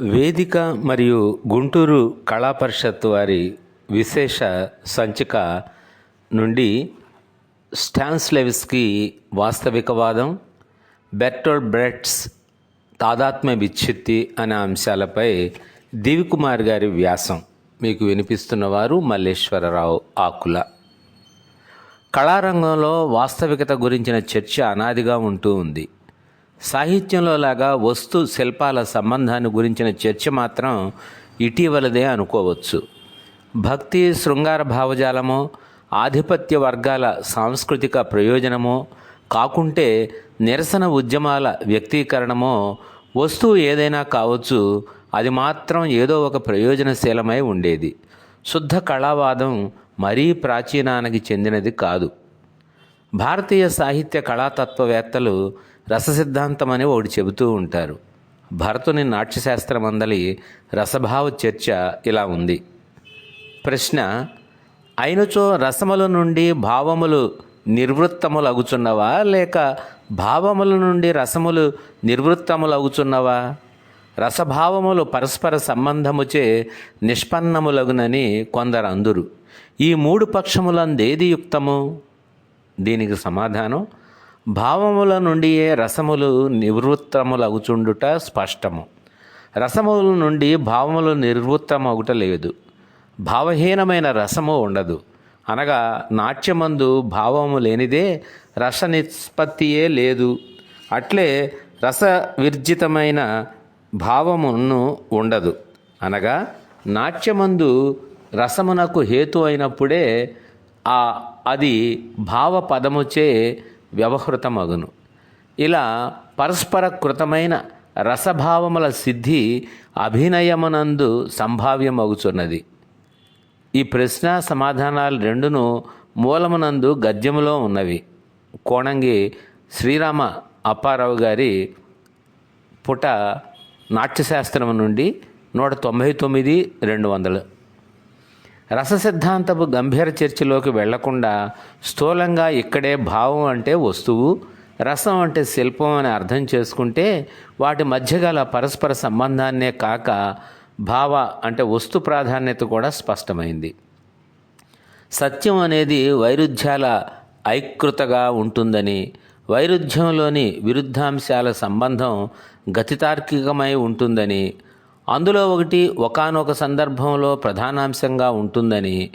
వేదిక మరియు గుంటూరు కళా పరిషత్ వారి విశేష సంచిక నుండి స్టాన్స్లెవిస్కి వాస్తవికవాదం బెర్టోల్ బ్రెట్స్ తాదాత్మ్య విచ్ఛిత్తి అనే అంశాలపై దివికుమార్ గారి వ్యాసం. మీకు వినిపిస్తున్నవారు మల్లేశ్వరరావు ఆకుల. కళారంగంలో వాస్తవికత గురించిన చర్చ అనాదిగా ఉంటూ ఉంది. సాహిత్యంలో లాగా వస్తు శిల్పాల సంబంధాన్ని గురించిన చర్చ మాత్రం ఇటీవలదే అనుకోవచ్చు. భక్తి శృంగార భావజాలమో ఆధిపత్య వర్గాల సాంస్కృతిక ప్రయోజనమో కాకుంటే నిరసన ఉద్యమాల వ్యక్తీకరణమో వస్తువు ఏదైనా కావచ్చు అది మాత్రం ఏదో ఒక ప్రయోజనశీలమై ఉండేది. శుద్ధ కళావాదం మరీ ప్రాచీనానికి చెందినది కాదు. భారతీయ సాహిత్య కళాతత్వవేత్తలు రససిద్ధాంతం అని ఒకటి చెబుతూ ఉంటారు. భరతుని నాట్యశాస్త్రమందలి రసభావ చర్చ ఇలా ఉంది. ప్రశ్న అయినచో రసముల నుండి భావములు నిర్వృత్తములగుచున్నవా? లేక భావముల నుండి రసములు నిర్వృత్తములగుచున్నవా? రసభావములు పరస్పర సంబంధముచే నిష్పన్నములగునని కొందరు అందురు ఈ మూడు పక్షములందేది యుక్తము? దీనికి సమాధానం భావముల నుండియే రసములు నివృత్తములగుచుండుట స్పష్టము. రసముల నుండి భావములు నిర్వృత్తమగుట లేదు. భావహీనమైన రసము ఉండదు. అనగా నాట్యమందు భావము లేనిదే రస నిష్పత్తియే లేదు. అట్లే రస విర్జితమైన భావమును ఉండదు. అనగా నాట్యమందు రసమునకు హేతు అయినప్పుడే ఆ అది భావ పదముచే వ్యవహృతమగును. ఇలా పరస్పర కృతమైన రసభావముల సిద్ధి అభినయమునందు సంభావ్యమగుచున్నది. ఈ ప్రశ్న సమాధానాలు రెండును మూలమునందు గద్యములో ఉన్నవి. కోణంగి శ్రీరామ అప్పారావు గారి పుట నాట్యశాస్త్రం నుండి నూట తొంభై తొమ్మిది రెండు వందలు. రస సిద్ధాంతపు గంభీర చర్చలోకి వెళ్ళకుండా స్థూలంగా ఇక్కడే భావం అంటే వస్తువు రసం అంటే శిల్పం అని అర్థం చేసుకుంటే వాటి మధ్య గల పరస్పర సంబంధాన్నే కాక భావ అంటే వస్తు ప్రాధాన్యత కూడా స్పష్టమైంది. సత్యం అనేది వైరుధ్యాల ఐకృతగా ఉంటుందని వైరుధ్యంలోని విరుద్ధాంశాల సంబంధం గతితార్కికమై ఉంటుందని అందులో ఒకటి ఒకానొక సందర్భంలో ప్రధానాంశంగా ఉంటుందని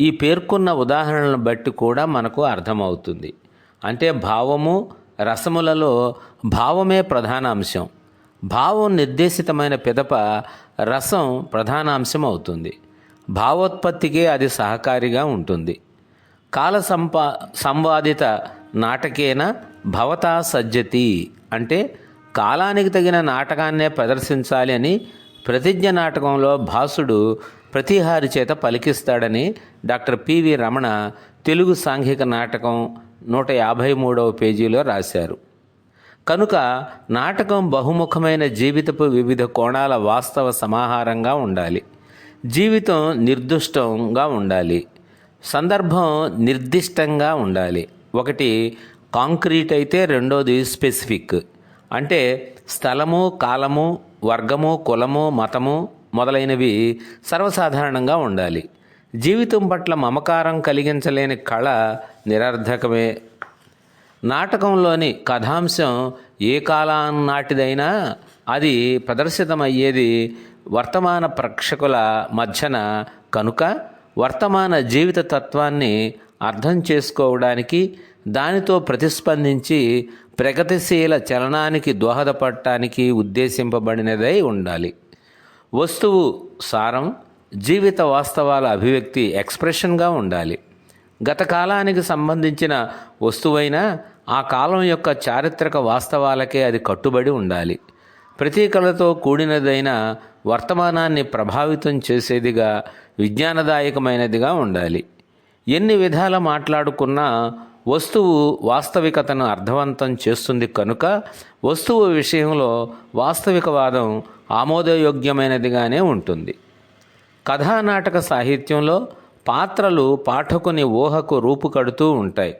ఈ పేర్కొన్న ఉదాహరణలను బట్టి కూడా మనకు అర్థమవుతుంది. అంటే భావము రసములలో భావమే ప్రధాన అంశం భావం నిర్దేశితమైన పిదప రసం ప్రధానాంశం అవుతుంది. భావోత్పత్తికే అది సహకారిగా ఉంటుంది. కాల సంపా సంవాదిత నాటకేన భవతా సజ్జతి అంటే కాలానికి తగిన నాటకాన్నే ప్రదర్శించాలి అని ప్రతిజ్ఞ నాటకంలో భాసుడు ప్రతిహారి చేత పలికిస్తాడని డాక్టర్ పివి రమణ తెలుగు సాంఘిక నాటకం నూట యాభై మూడవ పేజీలో రాశారు. కనుక నాటకం బహుముఖమైన జీవితపు వివిధ కోణాల వాస్తవ సమాహారంగా ఉండాలి. జీవితం నిర్దుష్టంగా ఉండాలి. సందర్భం నిర్దిష్టంగా ఉండాలి. ఒకటి కాంక్రీట్ అయితే రెండోది స్పెసిఫిక్. అంటే స్థలము కాలము వర్గము కులము మతము మొదలైనవి సర్వసాధారణంగా ఉండాలి. జీవితం పట్ల మమకారం కలిగించలేని కళ నిరర్ధకమే నాటకంలోని కథాంశం ఏ కాలం నాటిదైనా అది ప్రదర్శితమయ్యేది వర్తమాన ప్రేక్షకుల మధ్యన కనుక వర్తమాన జీవిత తత్వాన్ని అర్థం చేసుకోవడానికి దానితో ప్రతిస్పందించి ప్రగతిశీల చలనానికి దోహదపడటానికి ఉద్దేశింపబడినదై ఉండాలి. వస్తువు సారం జీవిత వాస్తవాల అభివ్యక్తి ఎక్స్ప్రెషన్గా ఉండాలి. గత కాలానికి సంబంధించిన వస్తువైనా ఆ కాలం యొక్క చారిత్రక వాస్తవాలకే అది కట్టుబడి ఉండాలి. ప్రతీకలతో కూడినదైన వర్తమానాన్ని ప్రభావితం చేసేదిగా విజ్ఞానదాయకమైనదిగా ఉండాలి. ఎన్ని విధాల మాట్లాడుకున్నా వస్తువు వాస్తవికతను అర్థవంతం చేస్తుంది కనుక వస్తువు విషయంలో వాస్తవికవాదం ఆమోదయోగ్యమైనదిగానే ఉంటుంది. కథానాటక సాహిత్యంలో పాత్రలు పాఠకుని ఊహకు రూపుకడుతూ ఉంటాయి.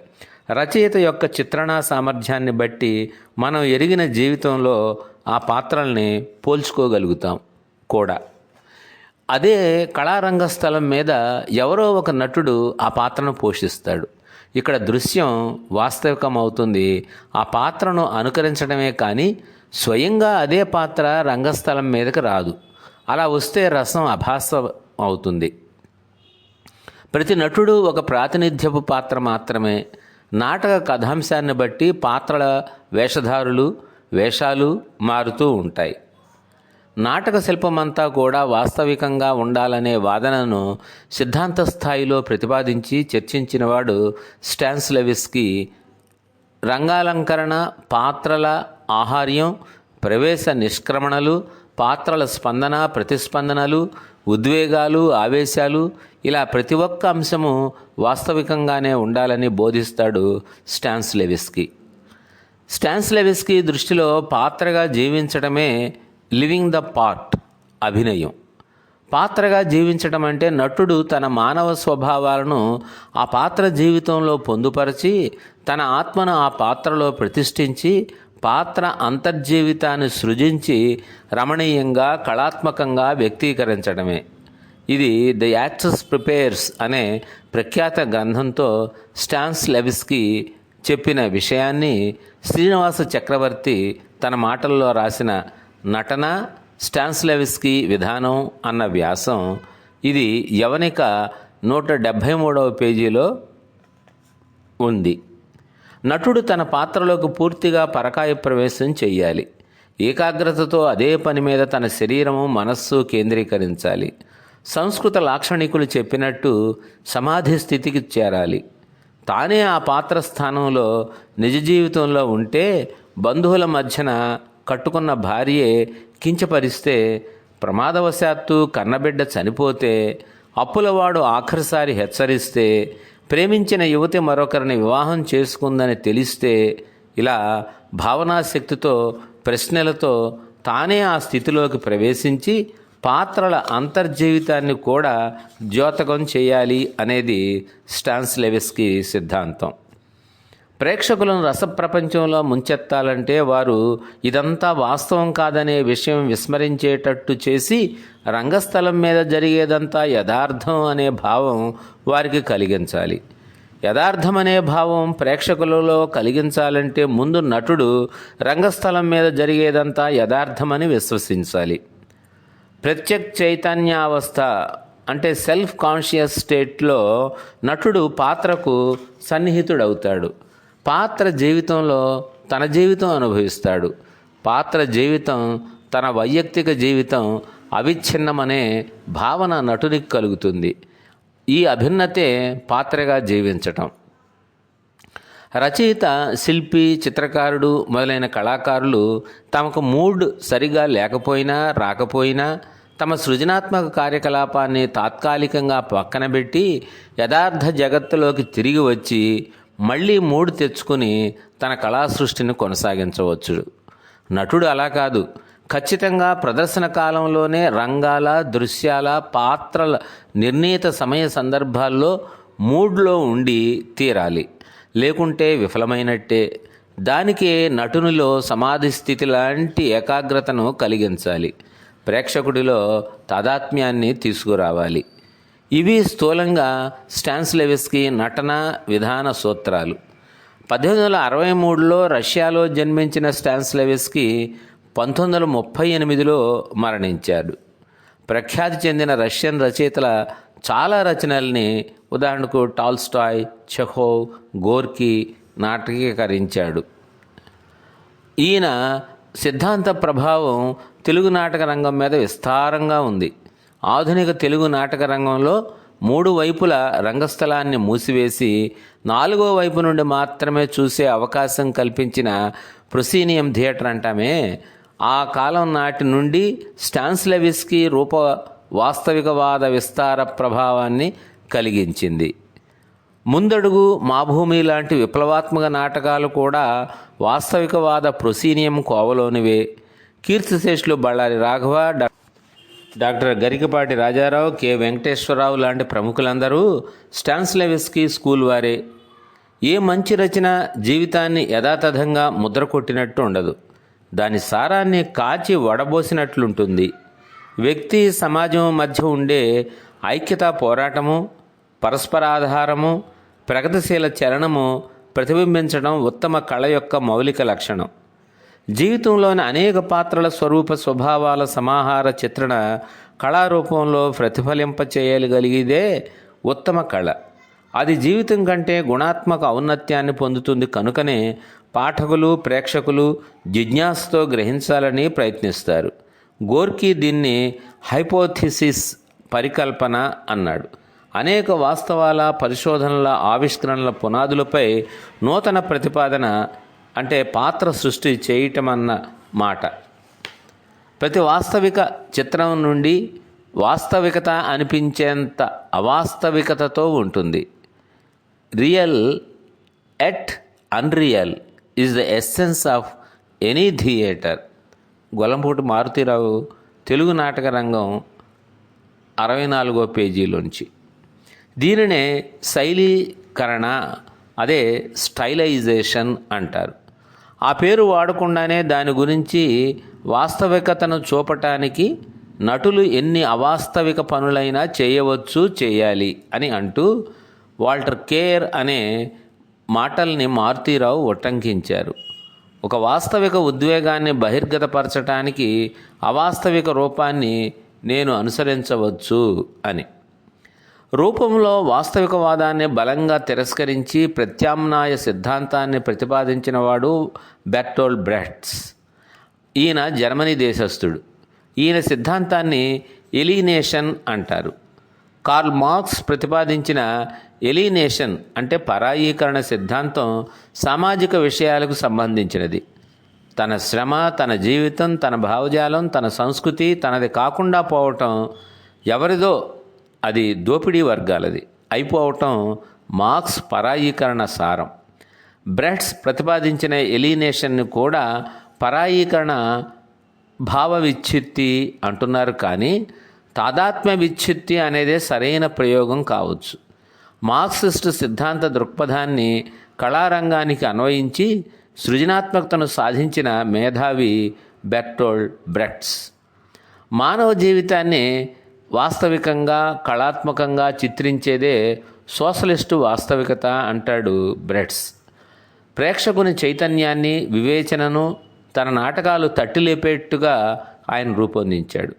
రచయిత యొక్క చిత్రణా సామర్థ్యాన్ని బట్టి మనం ఎరిగిన జీవితంలో ఆ పాత్రల్ని పోల్చుకోగలుగుతాం కూడా. అదే కళారంగస్థలం మీద ఎవరో ఒక నటుడు ఆ పాత్రను పోషిస్తాడు. ఇక్కడ దృశ్యం వాస్తవికం అవుతుంది ఆ పాత్రను అనుకరించడమే కానీ స్వయంగా అదే పాత్ర రంగస్థలం మీదకి రాదు. అలా వస్తే రసం అభాస అవుతుంది ప్రతి నటుడు ఒక ప్రాతినిధ్యపు పాత్ర మాత్రమే. నాటక కథాంశాన్ని బట్టి పాత్రల వేషధారులు వేషాలు మారుతూ ఉంటాయి. నాటక శిల్పమంతా కూడా వాస్తవికంగా ఉండాలనే వాదనను సిద్ధాంత స్థాయిలో ప్రతిపాదించి చర్చించినవాడు స్టాన్స్ లెవిస్కి రంగాలంకరణ పాత్రల ఆహార్యం ప్రవేశ నిష్క్రమణలు పాత్రల స్పందన ప్రతిస్పందనలు ఉద్వేగాలు ఆవేశాలు ఇలా ప్రతి ఒక్క అంశము వాస్తవికంగానే ఉండాలని బోధిస్తాడు స్టాన్స్ లెవిస్కి. స్టాన్స్ లెవిస్కి దృష్టిలో పాత్రగా జీవించడమే లివింగ్ ద పార్ట్ అభినయం. పాత్రగా జీవించడం అంటే నటుడు తన మానవ స్వభావాలను ఆ పాత్ర జీవితంలో పొందుపరిచి తన ఆత్మను ఆ పాత్రలో ప్రతిష్ఠించి పాత్ర అంతర్జీవితాన్ని సృజించి రమణీయంగా కళాత్మకంగా వ్యక్తీకరించడమే. ఇది ద యాక్సెస్ ప్రిపేర్స్ అనే ప్రఖ్యాత గ్రంథంతో స్టాన్స్ లెవిస్కి చెప్పిన విషయాన్ని శ్రీనివాస చక్రవర్తి తన మాటల్లో రాసిన నటన స్టాన్స్లెవిస్కి విధానం అన్న వ్యాసం ఇది యవనిక నూట డెబ్భై మూడవ పేజీలో ఉంది. నటుడు తన పాత్రలోకి పూర్తిగా పరకాయ ప్రవేశం చేయాలి ఏకాగ్రతతో అదే పని మీద తన శరీరము మనస్సు కేంద్రీకరించాలి. సంస్కృత లాక్షణికులు చెప్పినట్టు సమాధి స్థితికి చేరాలి. తానే ఆ పాత్ర స్థానంలో నిజ జీవితంలో ఉంటే బంధువుల మధ్యన కట్టుకున్న భార్యే కించపరిస్తే ప్రమాదవశాత్తు కన్నబిడ్డ చనిపోతే అప్పులవాడు ఆఖరిసారి హెచ్చరిస్తే ప్రేమించిన యువతి మరొకరిని వివాహం చేసుకుందని తెలిస్తే ఇలా భావనాశక్తితో ప్రశ్నలతో తానే ఆ స్థితిలోకి ప్రవేశించి పాత్రల అంతర్జీవితాన్ని కూడా ద్యోతకం చేయాలి అనేది స్టాన్స్ లెవెస్కి సిద్ధాంతం. ప్రేక్షకులను రసప్రపంచంలో ముంచెత్తాలంటే వారు ఇదంతా వాస్తవం కాదనే విషయం విస్మరించేటట్టు చేసి రంగస్థలం మీద జరిగేదంతా యథార్థం అనే భావం వారికి కలిగించాలి. యథార్థం అనే భావం ప్రేక్షకులలో కలిగించాలంటే ముందు నటుడు రంగస్థలం మీద జరిగేదంతా యథార్థమని విశ్వసించాలి. ప్రత్యక్ చైతన్యావస్థ అంటే సెల్ఫ్ కాన్షియస్ స్టేట్లో నటుడు పాత్రకు సన్నిహితుడవుతాడు. పాత్ర జీవితంలో తన జీవితం అనుభవిస్తాడు. పాత్ర జీవితం తన వైయక్తిక జీవితం అవిచ్ఛిన్నమనే భావన నటునికి కలుగుతుంది. ఈ అభిన్నతే పాత్రగా జీవించటం. రచయిత శిల్పి చిత్రకారుడు మొదలైన కళాకారులు తమకు మూడ్ సరిగా లేకపోయినా రాకపోయినా తమ సృజనాత్మక కార్యకలాపాన్ని తాత్కాలికంగా పక్కన పెట్టి యథార్థ జగత్తులోకి తిరిగి వచ్చి మళ్ళీ మూడు తెచ్చుకుని తన కళా సృష్టిని కొనసాగించవచ్చు. నటుడు అలా కాదు. ఖచ్చితంగా ప్రదర్శన కాలంలోనే రంగాల దృశ్యాల పాత్రల నిర్ణీత సమయ సందర్భాల్లో మూడ్లో ఉండి తీరాలి. లేకుంటే విఫలమైనట్టే. దానికే నటునిలో సమాధి స్థితి లాంటి ఏకాగ్రతను కలిగించాలి. ప్రేక్షకుడిలో తాదాత్మ్యాన్ని తీసుకురావాలి. ఇవి స్థూలంగా స్టాన్స్ లెవిస్కి నటన విధాన సూత్రాలు. పద్దెనిమిది వందల అరవై మూడులో రష్యాలో జన్మించిన స్టాన్స్ లెవిస్కి పంతొమ్మిది వందల ముప్పై ఎనిమిదిలో మరణించాడు. ప్రఖ్యాతి చెందిన రష్యన్ రచయితల చాలా రచనల్ని ఉదాహరణకు టాల్స్టాయ్ చెహోవ్ గోర్కీ నాటకీకరించాడు. ఈయన సిద్ధాంత ప్రభావం తెలుగు నాటక రంగం మీద విస్తారంగా ఉంది. ఆధునిక తెలుగు నాటక రంగంలో మూడు వైపుల రంగస్థలాన్ని మూసివేసి నాలుగో వైపు నుండి మాత్రమే చూసే అవకాశం కల్పించిన ప్రొసీనియం థియేటర్ అంటామే. ఆ కాలం నాటి నుండి స్టాన్స్లెవిస్కి రూప వాస్తవికవాద విస్తార ప్రభావాన్ని కలిగించింది. ముందడుగు మా భూమి లాంటి విప్లవాత్మక నాటకాలు కూడా వాస్తవికవాద ప్రొసీనియం కోవలోనివే. కీర్తిశేషులు బళ్ళారి రాఘవ డా- డాక్టర్ గరికపాటి రాజారావు కె. వెంకటేశ్వరరావు లాంటి ప్రముఖులందరూ స్టాన్స్లెవిస్కి స్కూల్ వారే. ఏ మంచి రచన జీవితాన్ని యథాతథంగా ముద్ర కొట్టినట్టు ఉండదు. దాని సారాన్ని కాచి వడబోసినట్లుంటుంది. వ్యక్తి సమాజం మధ్య ఉండే ఐక్యతా పోరాటము పరస్పరాధారము ప్రగతిశీల చలనము ప్రతిబింబించడం ఉత్తమ కళ యొక్క మౌలిక లక్షణం. జీవితంలోని అనేక పాత్రల స్వరూప స్వభావాల సమాహార చిత్రణ కళారూపంలో ప్రతిఫలింపచేయగలిగిదే ఉత్తమ కళ. అది జీవితం కంటే గుణాత్మక ఔన్నత్యాన్ని పొందుతుంది కనుకనే పాఠకులు ప్రేక్షకులు జిజ్ఞాసతో గ్రహించాలని ప్రయత్నిస్తారు. గోర్కీ దీన్ని హైపోథిసిస్ పరికల్పన అన్నాడు. అనేక వాస్తవాల పరిశోధనల ఆవిష్కరణల పునాదులపై నూతన ప్రతిపాదన అంటే పాత్ర సృష్టి చేయటం అన్న మాట. ప్రతి వాస్తవిక చిత్రం నుండి వాస్తవికత అనిపించేంత అవాస్తవికతతో ఉంటుంది. Real at unreal is the essence of any theatre Gollapudi Maruthirao Telugu నాటక రంగం అరవై నాలుగో పేజీలోంచి. దీనినే శైలీకరణ అదే స్టైలైజేషన్ అంటారు. ఆ పేరు వాడకుండానే దాని గురించి వాస్తవికతను చూపటానికి నటులు ఎన్ని అవాస్తవిక పనులైనా చేయవచ్చు చేయాలి అని అంటూ వాల్టర్ కేర్ అనే మాటల్ని మారుతీరావు ఉటంకించారు. ఒక వాస్తవిక ఉద్వేగాన్ని బహిర్గతపరచటానికి అవాస్తవిక రూపాన్ని నేను అనుసరించవచ్చు అని. రూపంలో వాస్తవికవాదాన్ని బలంగా తిరస్కరించి ప్రత్యామ్నాయ సిద్ధాంతాన్ని ప్రతిపాదించినవాడు బెర్టోల్ బ్రెట్స్ ఈయన జర్మనీ దేశస్థుడు. ఈయన సిద్ధాంతాన్ని ఎలీనేషన్ అంటారు. కార్ల్ మార్క్స్ ప్రతిపాదించిన ఎలీనేషన్ అంటే పరాయీకరణ సిద్ధాంతం సామాజిక విషయాలకు సంబంధించినది. తన శ్రమ తన జీవితం తన భావజాలం తన సంస్కృతి తనది కాకుండా పోవటం ఎవరిదో అది దోపిడీ వర్గాలది. అయిపోవటం మార్క్స్ పరాయీకరణ సారం. బ్రెడ్స్ ప్రతిపాదించిన ఎలినేషన్ని కూడా పరాయీకరణ భావ విచ్ఛిత్తి అంటున్నారు కానీ తాదాత్మ్య విచ్ఛిత్తి అనేదే సరైన ప్రయోగం కావచ్చు. మార్క్సిస్ట్ సిద్ధాంత దృక్పథాన్ని కళారంగానికి అన్వయించి సృజనాత్మకతను సాధించిన మేధావి బెర్టోల్డ్ బ్రెట్స్ మానవ జీవితాన్ని వాస్తవికంగా కళాత్మకంగా చిత్రించేదే సోషలిస్టు వాస్తవికత అంటాడు బ్రెట్స్ ప్రేక్షకుని చైతన్యాన్ని వివేచనను తన నాటకాలు తట్టిలేపేట్టుగా ఆయన రూపొందించాడు.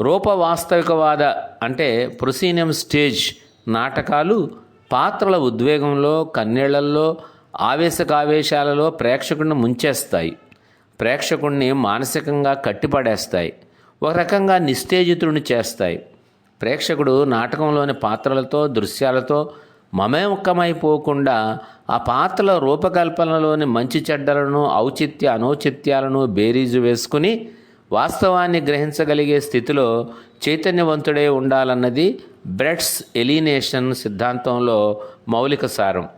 రూప వాస్తవికవాద అంటే ప్రొసీనియం స్టేజ్ నాటకాలు పాత్రల ఉద్వేగంలో కన్నీళ్ళల్లో ఆవేశకావేశాలలో ప్రేక్షకుడిని ముంచేస్తాయి. ప్రేక్షకుడిని మానసికంగా కట్టిపడేస్తాయి. ఒక రకంగా నిస్తేజితుడిని చేస్తాయి. ప్రేక్షకుడు నాటకంలోని పాత్రలతో దృశ్యాలతో మమేముఖమైపోకుండా ఆ పాత్రల రూపకల్పనలోని మంచి చెడ్డలను ఔచిత్య అనౌచిత్యాలను బేరీజు వేసుకుని వాస్తవాన్ని గ్రహించగలిగే స్థితిలో చైతన్యవంతుడే ఉండాలన్నది బ్రెడ్స్ ఎలినేషన్ సిద్ధాంతంలో మౌలిక సారం.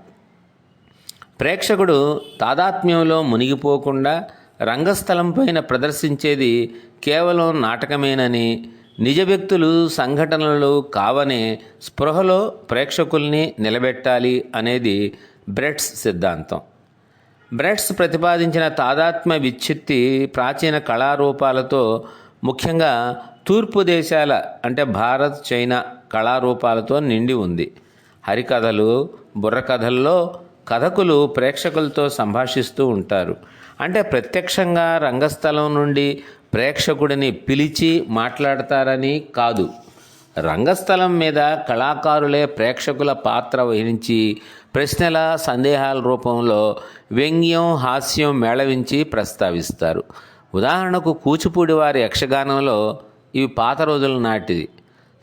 ప్రేక్షకుడు తాదాత్మ్యంలో మునిగిపోకుండా రంగస్థలం పైన ప్రదర్శించేది కేవలం నాటకమేనని నిజ వ్యక్తులు సంఘటనలు కావనే స్పృహలో ప్రేక్షకుల్ని నిలబెట్టాలి అనేది బ్రెట్స్ సిద్ధాంతం. బ్రెట్స్ ప్రతిపాదించిన తాదాత్మ్య విచ్ఛిత్తి ప్రాచీన కళారూపాలతో ముఖ్యంగా తూర్పు దేశాల అంటే భారత్ చైనా కళారూపాలతో నిండి ఉంది. హరికథలు బుర్రకథల్లో కథకులు ప్రేక్షకులతో సంభాషిస్తూ ఉంటారు. అంటే ప్రత్యక్షంగా రంగస్థలం నుండి ప్రేక్షకుడిని పిలిచి మాట్లాడతారని కాదు. రంగస్థలం మీద కళాకారులే ప్రేక్షకుల పాత్ర వహించి ప్రశ్నల సందేహాల రూపంలో వ్యంగ్యం హాస్యం మేళవించి ప్రస్తావిస్తారు. ఉదాహరణకు కూచిపూడి వారి యక్షగానంలో ఇవి పాత రోజుల నాటిది.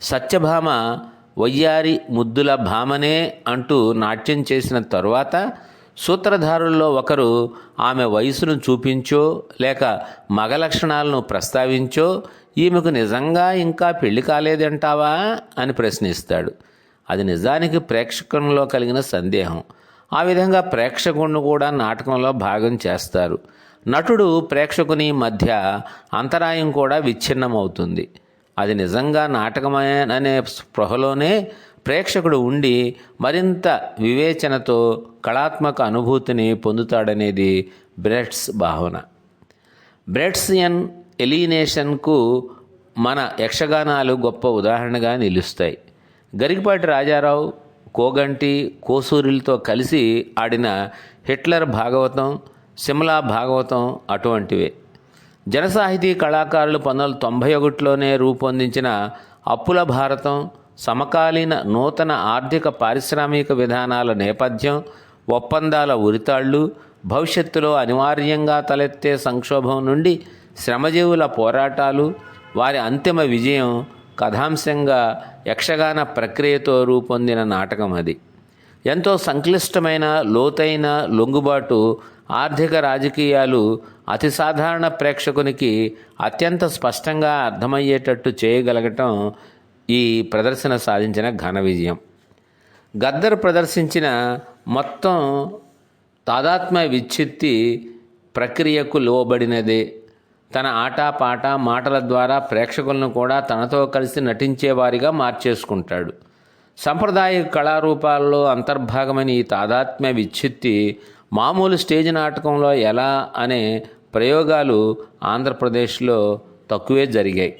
సత్యభామ వయ్యారి ముద్దుల భామనే అంటూ నాట్యం చేసిన తరువాత సూత్రధారుల్లో ఒకరు ఆమె వయసును చూపించో లేక మగ లక్షణాలను ప్రస్తావించో ఈమెకు నిజంగా ఇంకా పెళ్ళి కాలేదంటావా అని ప్రశ్నిస్తాడు. అది నిజానికి ప్రేక్షకుల్లో కలిగిన సందేహం. ఆ విధంగా ప్రేక్షకుణ్ణి కూడా నాటకంలో భాగం చేస్తారు. నటుడు ప్రేక్షకుని మధ్య అంతరాయం కూడా విచ్ఛిన్నమవుతుంది. అది నిజంగా నాటకమనే స్పృహలోనే ప్రేక్షకుడు ఉండి మరింత వివేచనతో కళాత్మక అనుభూతిని పొందుతాడనేది బ్రెట్స్ భావన. బ్రెట్సియన్ ఎలినేషన్కు మన యక్షగానాలు గొప్ప ఉదాహరణగా నిలుస్తాయి. గరికపాటి రాజారావు కోగంటి కోసూరిలతో కలిసి ఆడిన హిట్లర్ భాగవతం సిమ్లా భాగవతం అటువంటివే. జనసాహితీ కళాకారులు పంతొమ్మిది వందల తొంభై ఒకటిలోనే రూపొందించిన అప్పుల భారతం సమకాలీన నూతన ఆర్థిక పారిశ్రామిక విధానాల నేపథ్యం ఒప్పందాల ఉరితాళ్ళు భవిష్యత్తులో అనివార్యంగా తలెత్తే సంక్షోభం నుండి శ్రమజీవుల పోరాటాలు వారి అంతిమ విజయం కథాంశంగా యక్షగాన ప్రక్రియతో రూపొందిన నాటకం అది. ఎంతో సంక్లిష్టమైన లోతైన లొంగుబాటు ఆర్థిక రాజకీయాలు అతి సాధారణ ప్రేక్షకునికి అత్యంత స్పష్టంగా అర్థమయ్యేటట్టు చేయగలగటం ఈ ప్రదర్శన సాధించిన ఘన విజయం. గద్దర్ ప్రదర్శించిన మొత్తం తాదాత్మ్య విచ్ఛిత్తి ప్రక్రియకు లోబడినదే. తన ఆట పాట మాటల ద్వారా ప్రేక్షకులను కూడా తనతో కలిసి నటించేవారిగా మార్చేసుకుంటాడు. సంప్రదాయ కళారూపాల్లో అంతర్భాగమైన ఈ తాదాత్మ్య విచ్ఛిత్తి మామూలు స్టేజ్ నాటకంలో ఎలా అనే ప్రయోగాలు ఆంధ్రప్రదేశ్లో తక్కువే జరిగాయి.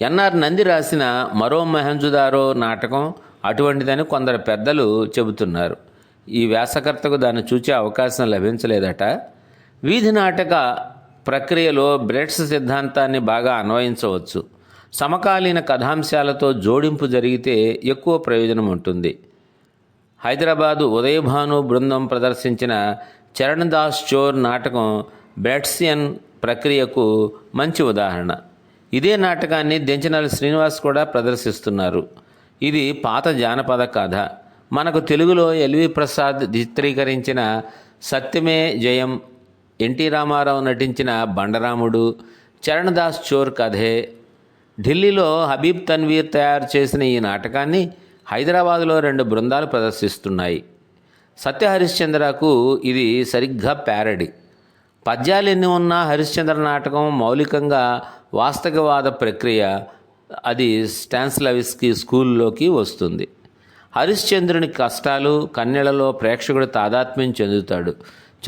ఎన్ఆర్ నంది రాసిన మరో మహంజుదారో నాటకం అటువంటిదని కొందరు పెద్దలు చెబుతున్నారు. ఈ వ్యాసకర్తకు దాన్ని చూచే అవకాశం లభించలేదట. వీధి నాటక ప్రక్రియలో బ్రెడ్స్ సిద్ధాంతాన్ని బాగా అన్వయించవచ్చు. సమకాలీన కథాంశాలతో జోడింపు జరిగితే ఎక్కువ ప్రయోజనం ఉంటుంది. హైదరాబాదు ఉదయభాను బృందం ప్రదర్శించిన చరణ్దాస్ చోర్ నాటకం బ్యాట్సియన్ ప్రక్రియకు మంచి ఉదాహరణ. ఇదే నాటకాన్ని దెంచనల్ శ్రీనివాస్ కూడా ప్రదర్శిస్తున్నారు. ఇది పాత జానపద కథ. మనకు తెలుగులో ఎల్వి ప్రసాద్ చిత్రీకరించిన సత్యమే జయం ఎన్టీ రామారావు నటించిన బండరాముడు చరణ్దాస్ చోర్ కథే. ఢిల్లీలో హబీబ్ తన్వీర్ తయారు చేసిన ఈ నాటకాన్ని హైదరాబాదులో రెండు బృందాలు ప్రదర్శిస్తున్నాయి. సత్య హరిశ్చంద్రకు ఇది సరిగ్గా ప్యారడీ పద్యాలు ఎన్ని ఉన్నా హరిశ్చంద్ర నాటకం మౌలికంగా వాస్తవవాద ప్రక్రియ అది స్టాన్స్లవిస్కి స్కూల్లోకి వస్తుంది. హరిశ్చంద్రుని కష్టాలు కన్నెలలో ప్రేక్షకుడు తాదాత్మ్యం చెందుతాడు.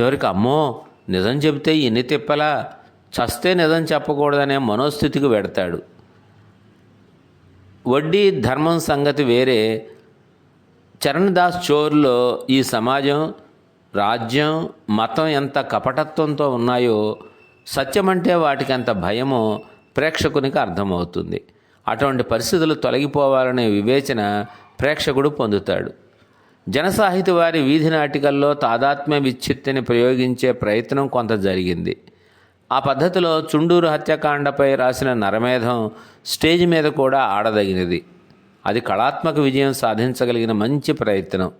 చివరికి అమ్మో నిజం చెబితే ఎన్ని తిప్పలా? చస్తే నిజం చెప్పకూడదనే మనోస్థితికి వెడతాడు. వడ్డీ ధర్మం సంగతి వేరే. చరణ్ దాస్ చోర్లో ఈ సమాజం రాజ్యం మతం ఎంత కపటత్వంతో ఉన్నాయో సత్యమంటే వాటికి అంత భయమో ప్రేక్షకునికి అర్థమవుతుంది. అటువంటి పరిస్థితులు తొలగిపోవాలనే వివేచన ప్రేక్షకుడు పొందుతాడు. జనసాహితి వారి వీధి నాటికల్లో తాదాత్మ్య విచ్ఛిత్తిని ప్రయోగించే ప్రయత్నం కొంత జరిగింది. ఆ పద్ధతిలో చుండూరు హత్యాకాండపై రాసిన నరమేధం స్టేజ్ మీద కూడా ఆడదగినది. అది కళాత్మక విజయం సాధించగలిగిన మంచి ప్రయత్నం.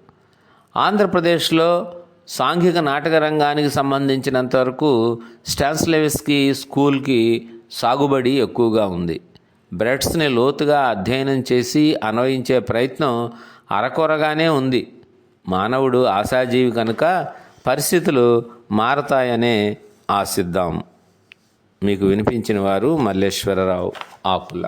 ఆంధ్రప్రదేశ్లో సాంఘిక నాటక రంగానికి సంబంధించినంతవరకు స్టాన్స్లెవిస్కి స్కూల్కి సాగుబడి ఎక్కువగా ఉంది. బ్రెడ్స్ని లోతుగా అధ్యయనం చేసి అన్వయించే ప్రయత్నం అరకొరగానే ఉంది. మానవుడు ఆశాజీవి కనుక పరిస్థితులు మారతాయనే ఆశిద్దాం. మీకు వినిపించిన వారు మల్లేశ్వరరావు ఆకుల